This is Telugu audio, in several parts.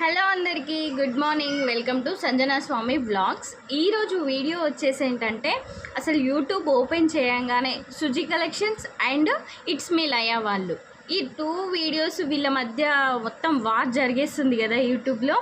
హలో అందరికీ good morning. Welcome to Sanjana Swamy vlogs ఈరోజు వీడియో వచ్చేసి ఏంటంటే అసలు యూట్యూబ్ ఓపెన్ చేయంగానే Suji collections and it's me Laya వాళ్ళు. ఈ టూ వీడియోస్ వీళ్ళ మధ్య మొత్తం వార్ జరిగేస్తుంది కదా యూట్యూబ్లో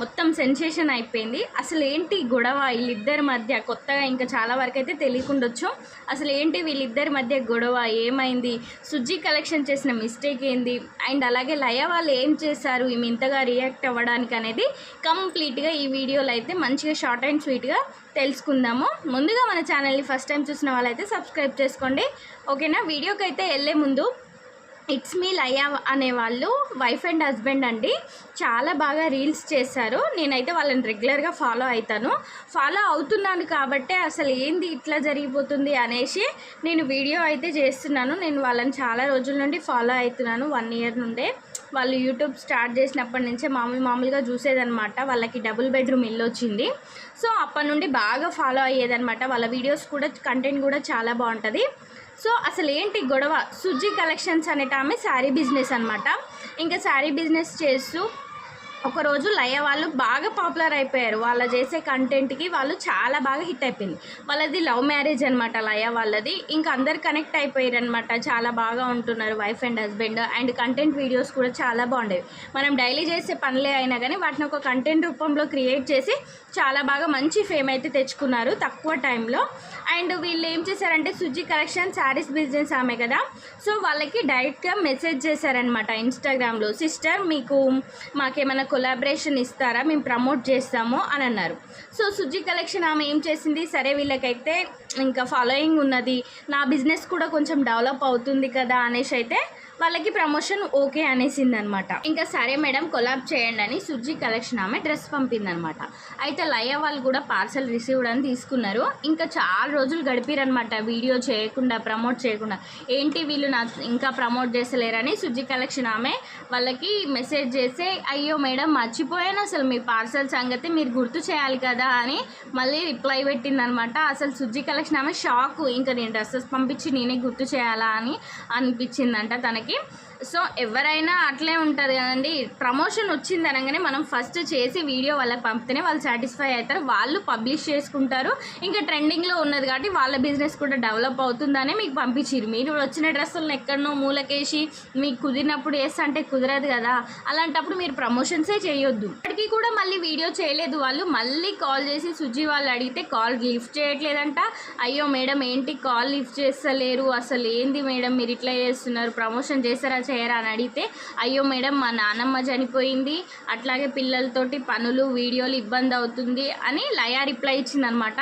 మొత్తం సెన్సేషన్ అయిపోయింది. అసలు ఏంటి గొడవ? వీళ్ళిద్దరి మధ్య కొత్తగా ఇంకా చాలా వరకు అయితే తెలియకుండొచ్చు. అసలు ఏంటి వీళ్ళిద్దరి మధ్య గొడవ? ఏమైంది? సుజీ కలెక్షన్ చేసిన మిస్టేక్ ఏంది? అండ్ అలాగే లయ వాళ్ళు ఏం చేశారు? ఈమె ఇంతగా రియాక్ట్ అవ్వడానికి అనేది కంప్లీట్గా ఈ వీడియోలో అయితే మంచిగా షార్ట్ అండ్ స్వీట్గా తెలుసుకుందాము. ముందుగా మన ఛానల్ని ఫస్ట్ టైం చూసిన వాళ్ళైతే సబ్స్క్రైబ్ చేసుకోండి. ఓకేనా? వీడియోకి అయితే వెళ్ళే ముందు ఇట్స్ మీ లయా అనే వాళ్ళు వైఫ్ అండ్ హస్బెండ్ అండి. చాలా బాగా రీల్స్ చేశారు. నేనైతే వాళ్ళని రెగ్యులర్గా ఫాలో అవుతాను ఫాలో అవుతున్నాను కాబట్టే అసలు ఏంది ఇట్లా జరిగిపోతుంది అనేసి నేను వీడియో అయితే చేస్తున్నాను. నేను వాళ్ళని చాలా రోజుల నుండి ఫాలో అవుతున్నాను వన్ ఇయర్ నుండే. వాళ్ళు యూట్యూబ్ స్టార్ట్ చేసినప్పటి నుంచే మామూలు మామూలుగా చూసేదనమాట వాళ్ళకి డబుల్ బెడ్రూమ్ ఇల్లు వచ్చింది. సో అప్పటి నుండి బాగా ఫాలో అయ్యేదనమాట వాళ్ళ వీడియోస్ కూడా కంటెంట్ కూడా చాలా బాగుంటుంది. సో అసలు ఏంటి గొడవ? సుజీ కలెక్షన్స్ అనేట ఆమె శారీ బిజినెస్ అనమాట ఇంకా శారీ బిజినెస్ చేస్తూ ఒకరోజు లయ వాళ్ళు బాగా పాపులర్ అయిపోయారు. వాళ్ళ చేసే కంటెంట్కి వాళ్ళు చాలా బాగా హిట్ అయిపోయింది. వాళ్ళది లవ్ మ్యారేజ్ అనమాట లయ వాళ్ళది. ఇంకా అందరు కనెక్ట్ అయిపోయారు అనమాట చాలా బాగా ఉంటున్నారు wife and husband and content videos కూడా చాలా బాగుండేవి. మనం డైలీ చేసే పనులే అయినా కానీ వాటిని ఒక కంటెంట్ రూపంలో క్రియేట్ చేసి చాలా బాగా మంచి ఫేమ్ అయితే తెచ్చుకున్నారు తక్కువ టైంలో అండ్ వీళ్ళు ఏం చేశారంటే సుజీ కలెక్షన్ శారీస్ బిజినెస్ ఆమె కదా. సో వాళ్ళకి డైరెక్ట్గా మెసేజ్ చేశారనమాట ఇన్స్టాగ్రామ్లో సిస్టర్ మీకు మాకేమైనా కొలాబరేషన్ ఇస్తారా? మేము ప్రమోట్ చేస్తాము అని అన్నారు. సో సుజీ కలెక్షన్ ఆమె ఏం చేసింది? సరే వీళ్ళకైతే ఇంకా ఫాలోయింగ్ ఉన్నది. నా బిజినెస్ కూడా కొంచెం డెవలప్ అవుతుంది కదా అనేసి అయితే వాళ్ళకి ప్రమోషన్ ఓకే అనేసింది అనమాట ఇంకా సరే మేడం కొలాబ్ చేయండి అని సుజీ కలెక్షన్ ఆమె డ్రెస్ పంపిందనమాట. అయితే లయ వాళ్ళు కూడా పార్సల్ రిసీవ్డ్ అని తీసుకున్నారు. ఇంకా చాలా రోజులు గడిపిరనమాట వీడియో చేయకుండా ప్రమోట్ చేయకుండా. ఏంటి వీళ్ళు నా ఇంకా ప్రమోట్ చేసలేరని సుజీ కలెక్షన్ ఆమె వాళ్ళకి మెసేజ్ చేసి అయ్యో మేడం మర్చిపోయాను అసలు మీ పార్సల్ సంగతి మీరు గుర్తు చేయాలి కదా అని మళ్ళీ రిప్లై పెట్టిందనమాట. అసలు సుజీ కలెక్షన్ ఆమె షాక్ ఇంకా నేను డ్రెస్సెస్ పంపించి నేనే గుర్తు చేయాలా అని అనిపించిందంట తనకి. ಹಾಗಾಗಿ సో ఎవరైనా అట్లే ఉంటుంది కదండి. ప్రమోషన్ వచ్చింది అనగానే మనం ఫస్ట్ చేసి వీడియో వాళ్ళకి పంపితేనే వాళ్ళు సాటిస్ఫై అవుతారు. వాళ్ళు పబ్లిష్ చేసుకుంటారు. ఇంకా ట్రెండింగ్లో ఉన్నది కాబట్టి వాళ్ళ బిజినెస్ కూడా డెవలప్ అవుతుందనే మీకు పంపించారు మీరు వచ్చిన డ్రెస్సులను ఎక్కడనో మూలకేసి మీకు కుదిరినప్పుడు వేస్తా అంటే కుదరదు కదా. అలాంటప్పుడు మీరు ప్రమోషన్సే చేయొద్దు. ఇప్పటికీ కూడా మళ్ళీ వీడియో చేయలేదు వాళ్ళు. మళ్ళీ కాల్ చేసి సుజీ వాళ్ళు అడిగితే కాల్ లిఫ్ట్ చేయట్లేదంట. అయ్యో మేడం ఏంటి కాల్ లిఫ్ట్ చేస్తలేరు. అసలు ఏంది మేడం మీరు ఇట్లా చేస్తున్నారు? ప్రమోషన్ చేస్తారా? చేయరా అని అడిగితే అయ్యో మేడం మా నాన్నమ్మ చనిపోయింది. అట్లాగే పిల్లలతోటి పనులు వీడియోలు ఇబ్బంది అవుతుంది అని లయా రిప్లై ఇచ్చిందనమాట.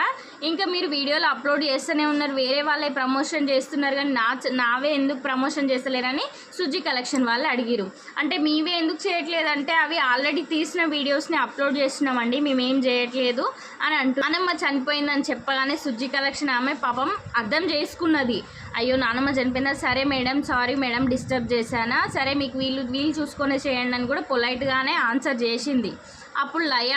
ఇంకా మీరు వీడియోలు అప్లోడ్ చేస్తూనే ఉన్నారు. వేరే వాళ్ళే ప్రమోషన్ చేస్తున్నారు కానీ నా నావే ఎందుకు ప్రమోషన్ చేస్తలేరని సుజీ కలెక్షన్ వాళ్ళు అడిగిరు అంటే మీవే ఎందుకు చేయట్లేదంటే అవి ఆల్రెడీ తీసిన వీడియోస్ని అప్లోడ్ చేస్తున్నామండి మేమేం చేయట్లేదు అని అంటూ నానమ్మ చనిపోయిందని చెప్పగానే సుజ్జి కలెక్షన్ ఆమె పాపం అర్థం చేసుకున్నది. అయ్యో నానమ్మ చనిపోయిందా? సరే మేడం సారీ మేడం డిస్టర్బ్ చేశారు. చేశానా? సరే మీకు వీళ్ళు వీళ్ళు చూసుకొని చేయండి అని కూడా పొలైట్గానే ఆన్సర్ చేసింది. అప్పుడు లయ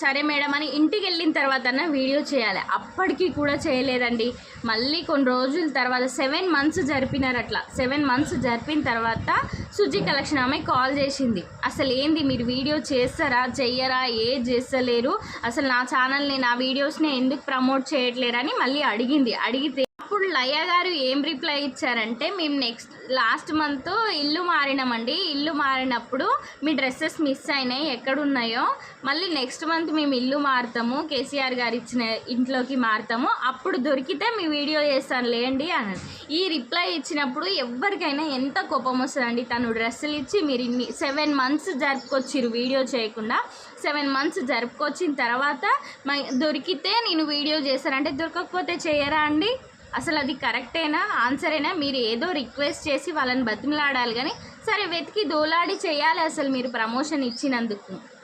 సరే మేడం అని ఇంటికి వెళ్ళిన తర్వాత వీడియో చేయాలి. అప్పటికి కూడా చేయలేదండి. మళ్ళీ కొన్ని రోజుల తర్వాత సెవెన్ మంత్స్ జరిపినారు అట్లా సెవెన్ మంత్స్ జరిపిన తర్వాత సుజీ కలెక్షన్ ఆమె కాల్ చేసింది. అసలు ఏంది మీరు వీడియో చేస్తారా? చెయ్యరా? ఏ చేస్తలేరు? అసలు నా ఛానల్ని నా వీడియోస్ని ఎందుకు ప్రమోట్ చేయట్లేరని మళ్ళీ అడిగింది. అడిగితే అప్పుడు లయ గారు ఏం రిప్లై ఇచ్చారంటే మేము నెక్స్ట్ లాస్ట్ మంత్ ఇల్లు మారినామండి. ఇల్లు మారినప్పుడు మీ డ్రెస్సెస్ మిస్ అయినాయి. ఎక్కడున్నాయో. మళ్ళీ నెక్స్ట్ మంత్ మేము ఇల్లు మారుతాము. కేసీఆర్ గారు ఇచ్చిన ఇంట్లోకి మారుతాము. అప్పుడు దొరికితే మీ వీడియో చేస్తాను లేండి అని ఈ రిప్లై ఇచ్చినప్పుడు ఎవరికైనా ఎంత కోపం వస్తుందండి. తను డ్రెస్సులు ఇచ్చి మీరు ఇన్ని సెవెన్ మంత్స్ జరుపుకొచ్చిరు వీడియో చేయకుండా. సెవెన్ మంత్స్ జరుపుకొచ్చిన తర్వాత దొరికితే నేను వీడియో చేస్తానంటే దొరకకపోతే చేయరా అండి? అసలు అది కరెక్టేనా? ఆన్సరేనా? మీరు ఏదో రిక్వెస్ట్ చేసి వాళ్ళని బతిమలాడాలి కానీ సరే వెతికి దోలాడి చేయాలి అసలు మీరు ప్రమోషన్ ఇచ్చినందుకు.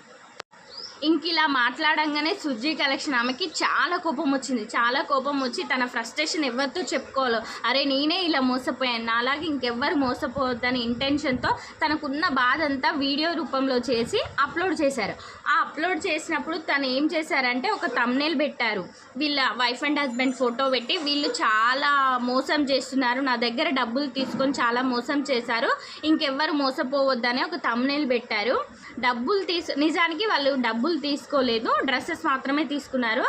ఇంక ఇలా మాట్లాడంగానే సుజీ కలెక్షన్ ఆమెకి చాలా కోపం వచ్చింది. చాలా కోపం వచ్చి తన ఫ్రస్ట్రేషన్ ఎవరితో చెప్పుకోవాలో అరే నేనే ఇలా మోసపోయాను నాలాగే ఇంకెవ్వరు మోసపోవద్దని ఇంటెన్షన్తో తనకున్న బాధ అంతా వీడియో రూపంలో చేసి అప్లోడ్ చేశారు. ఆ అప్లోడ్ చేసినప్పుడు తను ఏం చేశారంటే ఒక తమ్నేల్ పెట్టారు. వీళ్ళ వైఫ్ అండ్ హస్బెండ్ ఫోటో పెట్టి వీళ్ళు చాలా మోసం చేస్తున్నారు నా దగ్గర డబ్బులు తీసుకొని చాలా మోసం చేశారు ఇంకెవ్వరు మోసపోవద్దని ఒక తమ్నేల్ పెట్టారు. డబ్బులు తీసు నిజానికి వాళ్ళు డబ్బులు తీసుకోలేదు డ్రెస్సెస్ మాత్రమే తీసుకున్నారు.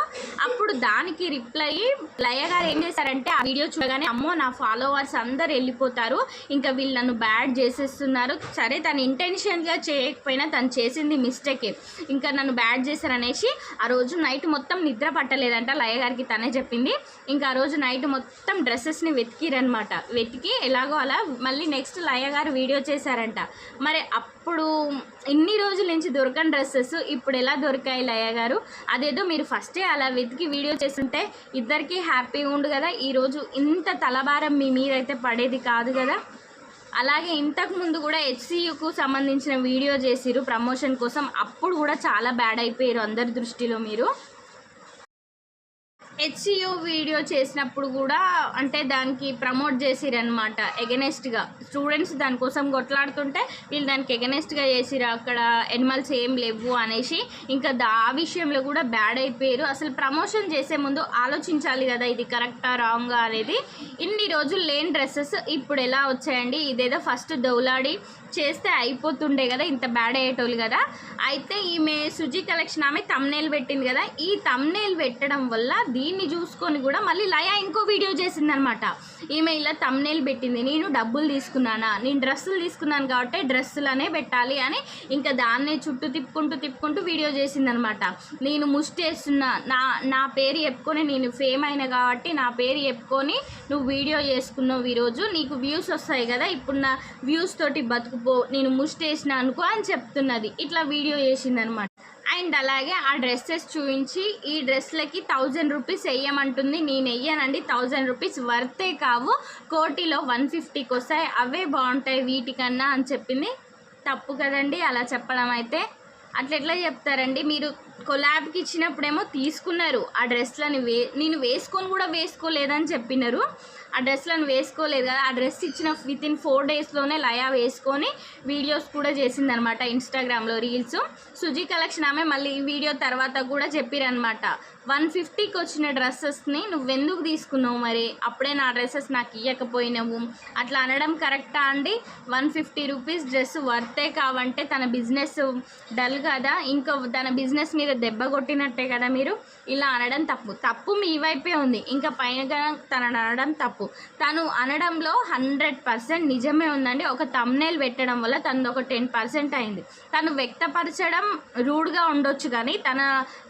అప్పుడు దానికి రిప్లై లయ గారు ఏం చేశారంటే ఆ వీడియో చూడగానే అమ్మో నా ఫాలోవర్స్ అందరు వెళ్ళిపోతారు. ఇంకా వీళ్ళు నన్ను బ్యాడ్ చేసేస్తున్నారు. సరే తను ఇంటెన్షన్గా చేయకపోయినా తను చేసింది మిస్టేకే ఇంకా నన్ను బ్యాడ్ చేశారనేసి ఆ రోజు నైట్ మొత్తం నిద్ర పట్టలేదంట. లయ గారికి తనే చెప్పింది. ఇంకా ఆ రోజు నైట్ మొత్తం డ్రెస్సెస్ని వెతికిరనమాట వెతికి ఎలాగో అలా మళ్ళీ నెక్స్ట్ లయ గారు వీడియో చేశారంట. మరి అప్పుడు ఇన్ని రోజుల నుంచి దొరకని డ్రెస్సెస్ ఇప్పుడు ఎలా దొరికాయి లయ గారు. అదేదో మీరు ఫస్టే అలా వెతికి వీడియో చేస్తుంటే ఇద్దరికీ హ్యాపీగా ఉండు కదా. ఈరోజు ఇంత తలభారం మీ మీదైతే పడేది కాదు కదా. అలాగే ఇంతకు ముందు కూడా హెచ్సియుకు సంబంధించిన వీడియో చేసిరు ప్రమోషన్ కోసం అప్పుడు కూడా చాలా బ్యాడ్ అయిపోయారు అందరి దృష్టిలో మీరు. హెచ్సియు వీడియో చేసినప్పుడు కూడా అంటే దానికి ప్రమోట్ చేసిరనమాట ఎగనెస్ట్గా స్టూడెంట్స్ దానికోసం కొట్లాడుతుంటే వీళ్ళు దానికి ఎగనెస్ట్గా చేసిరు అక్కడ ఎనిమల్స్ ఏం లేవు అనేసి ఇంకా దా ఆ విషయంలో కూడా బ్యాడ్ అయిపోయారు. అసలు ప్రమోషన్ చేసే ముందు ఆలోచించాలి కదా ఇది కరెక్టా రాంగా అనేది. ఇన్ని రోజులు లేని డ్రెస్సెస్ ఇప్పుడు ఎలా వచ్చాయండి? ఇదేదో ఫస్ట్ దౌలాడి చేస్తే అయిపోతుండే కదా ఇంత బ్యాడ్ అయ్యేటోళ్ళు కదా. అయితే ఈమె సుజీ కలెక్షన్ ఆమె తమ్నేల్ పెట్టింది కదా. ఈ తమ్నేల్ పెట్టడం వల్ల దీని దీన్ని చూసుకొని కూడా మళ్ళీ లయ ఇంకో వీడియో చేసిందనమాట. ఈమె ఇలా తమ్నేల్ పెట్టింది. నేను డబ్బులు తీసుకున్నానా? నేను డ్రెస్సులు తీసుకున్నాను కాబట్టి డ్రెస్సులనే పెట్టాలి అని ఇంకా దాన్నే చుట్టూ తిప్పుకుంటూ తిప్పుకుంటూ వీడియో చేసిందనమాట. నేను ముష్టేస్తున్నా నా నా పేరు చెప్పుకొని నేను ఫేమ్ అయినా కాబట్టి నా పేరు చెప్పుకొని నువ్వు వీడియో చేసుకున్నావు ఈరోజు. నీకు వ్యూస్ వస్తాయి కదా. ఇప్పుడు నా వ్యూస్ తోటి బతుకుపో. నేను ముష్టేసిన అనుకో అని చెప్తున్నది. ఇట్లా వీడియో చేసిందనమాట. అండ్ అలాగే ఆ డ్రెస్సెస్ చూపించి ఈ డ్రెస్లకి థౌజండ్ రూపీస్ వేయమంటుంది. నేను వెయ్యానండి థౌజండ్ రూపీస్ వర్తే కావు. కోటిలో వన్ ఫిఫ్టీకి వస్తాయి. అవే బాగుంటాయి వీటికన్నా అని చెప్పింది. తప్పు కదండి. అలా చెప్పడం అయితే. అట్లా ఎట్లా చెప్తారండి? మీరు కొలాబ్కి ఇచ్చినప్పుడేమో తీసుకున్నారు. ఆ డ్రెస్లని వే నేను వేసుకొని కూడా వేసుకోలేదని చెప్పినారు. ఆ డ్రెస్లను వేసుకోలేదు కదా. ఆ డ్రెస్ ఇచ్చిన విత్ ఇన్ ఫోర్ డేస్లోనే లయా వేసుకొని వీడియోస్ కూడా చేసిందనమాట ఇన్స్టాగ్రామ్లో రీల్స్ సుజీ కలెక్షన్ ఆమె మళ్ళీ ఈ వీడియో తర్వాత కూడా చెప్పిరనమాట. వన్ ఫిఫ్టీకి వచ్చిన డ్రెస్సెస్ని నువ్వెందుకు తీసుకున్నావు మరి? అప్పుడే నా డ్రెస్సెస్ నాకు ఇవ్వకపోయినావు అట్లా అనడం కరెక్టా అండి? వన్ ఫిఫ్టీ రూపీస్ డ్రెస్ వర్తే కావంటే తన బిజినెస్ డల్ కదా. ఇంకా తన బిజినెస్ మీద దెబ్బ కొట్టినట్టే కదా మీరు. ఇలా అనడం తప్పు. తప్పు మీ వైపే ఉంది. ఇంకా పైన తనని అనడం తప్పు. తను అనడంలో హండ్రెడ్ పర్సెంట్ నిజమే ఉందండి. ఒక తమ్నేల్ పెట్టడం వల్ల తనది ఒక టెన్ పర్సెంట్ అయింది. తను వ్యక్తపరచడం రూడ్గా ఉండొచ్చు కానీ తన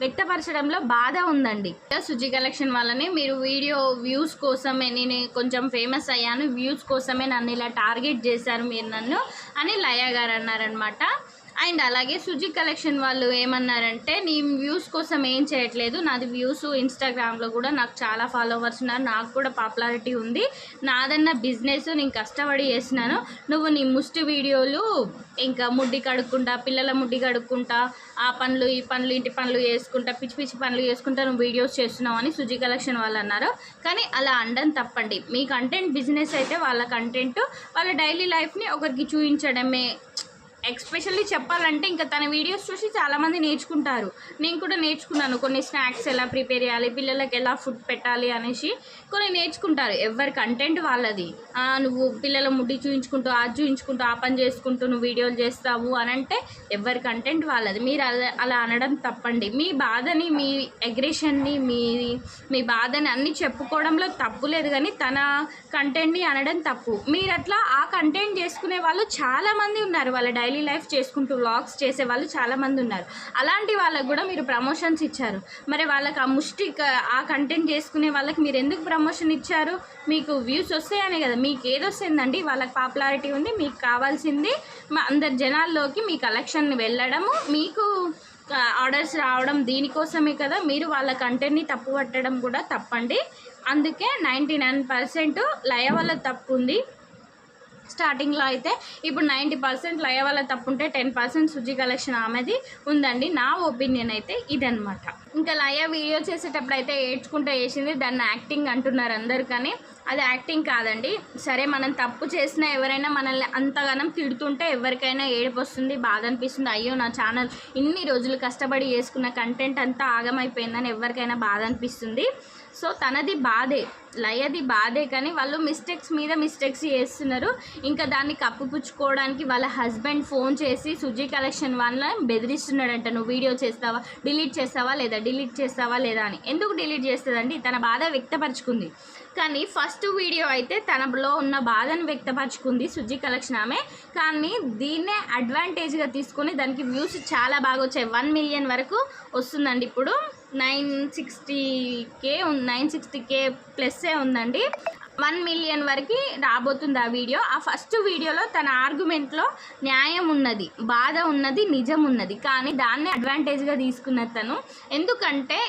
వ్యక్తపరచడంలో బాధ ఉందండి. సుజి కలెక్షన్ వల్లనే మీరు వీడియో వ్యూస్ కోసమే నేను కొంచెం ఫేమస్ అయ్యాను వ్యూస్ కోసమే నన్ను ఇలా టార్గెట్ చేశారు మీరు నన్ను అని లయ గారు అన్నారనమాట అండ్ అలాగే సుజి కలెక్షన్ వాళ్ళు ఏమన్నారంటే నీ వ్యూస్ కోసం ఏం చేయట్లేదు నాది వ్యూస్ ఇన్స్టాగ్రామ్లో కూడా నాకు చాలా ఫాలోవర్స్ ఉన్నారు నాకు కూడా పాపులారిటీ ఉంది నాదన్న బిజినెస్ నేను కష్టపడి చేసినాను నువ్వు నీ ముష్టి వీడియోలు ఇంకా ముడ్డి కడుక్కుంటా పిల్లల ముడ్డి కడుక్కుంటా ఆ పనులు ఈ పనులు ఇంటి పనులు చేసుకుంటా పిచ్చి పిచ్చి పనులు చేసుకుంటా నువ్వు వీడియోస్ చేస్తున్నావు అని సుజి కలెక్షన్ వాళ్ళు అన్నారు. కానీ అలా అండం తప్పండి. మీ కంటెంట్ బిజినెస్ అయితే వాళ్ళ కంటెంట్ వాళ్ళ డైలీ లైఫ్ని ఒకరికి చూపించడమే ఎక్స్పెషల్లీ చెప్పాలంటే ఇంకా తన వీడియోస్ చూసి చాలామంది నేర్చుకుంటారు. నేను కూడా నేర్చుకున్నాను. కొన్ని స్నాక్స్ ఎలా ప్రిపేర్ చేయాలి పిల్లలకి ఎలా ఫుడ్ పెట్టాలి అనేసి కొన్ని నేర్చుకుంటారు. ఎవరి కంటెంట్ వాళ్ళది. నువ్వు పిల్లల ముడ్డి చూయించుకుంటూ అది చూయించుకుంటూ ఆ పని చేసుకుంటూ నువ్వు వీడియోలు చేస్తావు అని అంటే ఎవరి కంటెంట్ వాళ్ళది. మీరు అలా అలా అనడం తప్పండి. మీ బాధని మీ అగ్రెషన్ని మీ మీ బాధని అన్ని చెప్పుకోవడంలో తప్పు లేదు కానీ తన కంటెంట్ని అనడం తప్పు. మీరు అట్లా ఆ కంటెంట్ చేసుకునే వాళ్ళు చాలామంది ఉన్నారు. వాళ్ళ డైలీ లైఫ్ చేసుకుంటూ వ్లాగ్స్ చేసే వాళ్ళు చాలామంది ఉన్నారు. అలాంటి వాళ్ళకు కూడా మీరు ప్రమోషన్స్ ఇచ్చారు. మరి వాళ్ళకి ఆ ముష్టి ఆ కంటెంట్ చేసుకునే వాళ్ళకి మీరు ఎందుకు ప్రమోషన్ ఇచ్చారు? మీకు వ్యూస్ వస్తాయనే కదా. మీకు ఏదొస్తుందండి వాళ్ళకి పాపులారిటీ ఉంది మీకు కావాల్సింది మా అందరి జనాల్లోకి మీ కలెక్షన్ వెళ్ళడము మీకు ఆర్డర్స్ రావడం దీనికోసమే కదా. మీరు వాళ్ళ కంటెంట్ని తప్పు పట్టడం కూడా తప్పండి. అందుకే నైంటీ నైన్ పర్సెంట్ లయ వల్ల తప్పు ఉంది. స్టార్టింగ్లో అయితే ఇప్పుడు నైంటీ పర్సెంట్ లయ వల్ల తప్పుంటే టెన్ పర్సెంట్ సుజి కలెక్షన్ ఆమెది ఉందండి. నా ఒపీనియన్ అయితే ఇదనమాట ఇంకా లయ వీడియో చేసేటప్పుడు అయితే ఏడ్చుకుంటూ వేసింది దాన్ని యాక్టింగ్ అంటున్నారు అందరు కానీ. అది యాక్టింగ్ కాదండి. సరే మనం తప్పు చేసినా ఎవరైనా మనల్ని అంతగానం తిడుతుంటే ఎవరికైనా ఏడుపు వస్తుంది బాధ అనిపిస్తుంది అయ్యో నా ఛానల్ ఇన్ని రోజులు కష్టపడి చేసుకున్న కంటెంట్ అంతా ఆగమైపోయిందని ఎవరికైనా బాధ అనిపిస్తుంది సో తనది బాధే లయది బాధే కానీ వాళ్ళు మిస్టేక్స్ మీద మిస్టేక్స్ చేస్తున్నారు. ఇంకా దాన్ని కప్పుపుచ్చుకోవడానికి వాళ్ళ హస్బెండ్ ఫోన్ చేసి సుజీ కలెక్షన్ వల్ల బెదిరిస్తున్నాడంట. నువ్వు వీడియో చేస్తావా? డిలీట్ చేస్తావా? లేదా డిలీట్ చేస్తావా? లేదా? అని. ఎందుకు డిలీట్ చేస్తుందండి? తన బాధ వ్యక్తపరుచుకుంది. కానీ ఫస్ట్ ఫస్ట్ వీడియో అయితే తనలో ఉన్న బాధను వ్యక్తపరచుకుంది సుజీ కలెక్షన్ ఆమె. కానీ దీన్నే అడ్వాంటేజ్గా తీసుకొని దానికి వ్యూస్ చాలా బాగా వచ్చాయి. వన్ మిలియన్ వరకు వస్తుందండి ఇప్పుడు. Nine sixty K nine sixty K ప్లస్సే ఉందండి. వన్ మిలియన్ వరకు రాబోతుంది ఆ వీడియో. ఆ ఫస్ట్ వీడియోలో తన ఆర్గ్యుమెంట్లో న్యాయం ఉన్నది బాధ ఉన్నది నిజం ఉన్నది. కానీ దాన్ని అడ్వాంటేజ్గా తీసుకున్న తను. ఎందుకంటే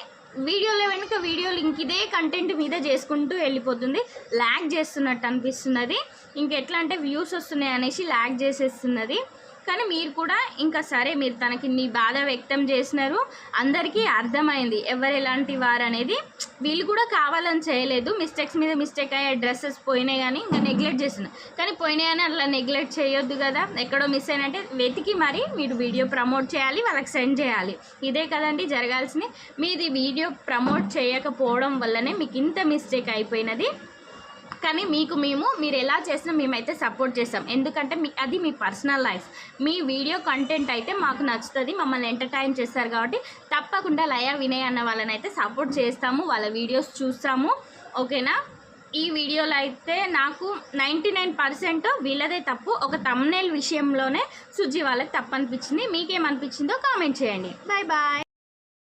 వీడియోలో వెనుక వీడియో లింక్ ఇదే కంటెంట్ మీద చేసుకుంటూ వెళ్ళిపోతుంది. ల్యాగ్ చేస్తున్నట్టు అనిపిస్తున్నది. ఇంకెట్లా అంటే వ్యూస్ వస్తున్నాయి అనేసి ల్యాగ్ చేసేస్తున్నది. కానీ మీరు కూడా ఇంకా సరే మీరు తనకి నీ బాధ వ్యక్తం చేసినారు. అందరికీ అర్థమైంది. ఎవరు ఎలాంటి వారు అనేది. వీళ్ళు కూడా కావాలని చేయలేదు. మిస్టేక్స్ మీద మిస్టేక్ అయ్యే డ్రెస్సెస్ పోయినాయి కానీ ఇంకా నెగ్లెక్ట్ చేసిన కానీ పోయినాయని అట్లా నెగ్లెక్ట్ చేయొద్దు కదా. ఎక్కడో మిస్ అయినంటే వెతికి మరి మీరు వీడియో ప్రమోట్ చేయాలి వాళ్ళకి సెండ్ చేయాలి. ఇదే కదండి జరగాల్సింది. మీది వీడియో ప్రమోట్ చేయకపోవడం వల్లనే మీకు ఇంత మిస్టేక్ అయిపోయినది. కానీ మీకు మేము మీరు ఎలా చేసినా మేమైతే సపోర్ట్ చేస్తాం. ఎందుకంటే మీ అది మీ పర్సనల్ లైఫ్ మీ వీడియో కంటెంట్ అయితే మాకు నచ్చుతుంది మమ్మల్ని ఎంటర్టైన్ చేస్తారు కాబట్టి తప్పకుండా లయ వినయ్ అన్న వాళ్ళని అయితే సపోర్ట్ చేస్తాము వాళ్ళ వీడియోస్ చూస్తాము. ఓకేనా ఈ వీడియోలో అయితే నాకు నైంటీ నైన్ పర్సెంట్ వీళ్ళదే తప్పు. ఒక తమ్నేల్ విషయంలోనే సుజీ వాళ్ళకి తప్పు అనిపించింది మీకేమనిపించిందో కామెంట్ చేయండి. Bye bye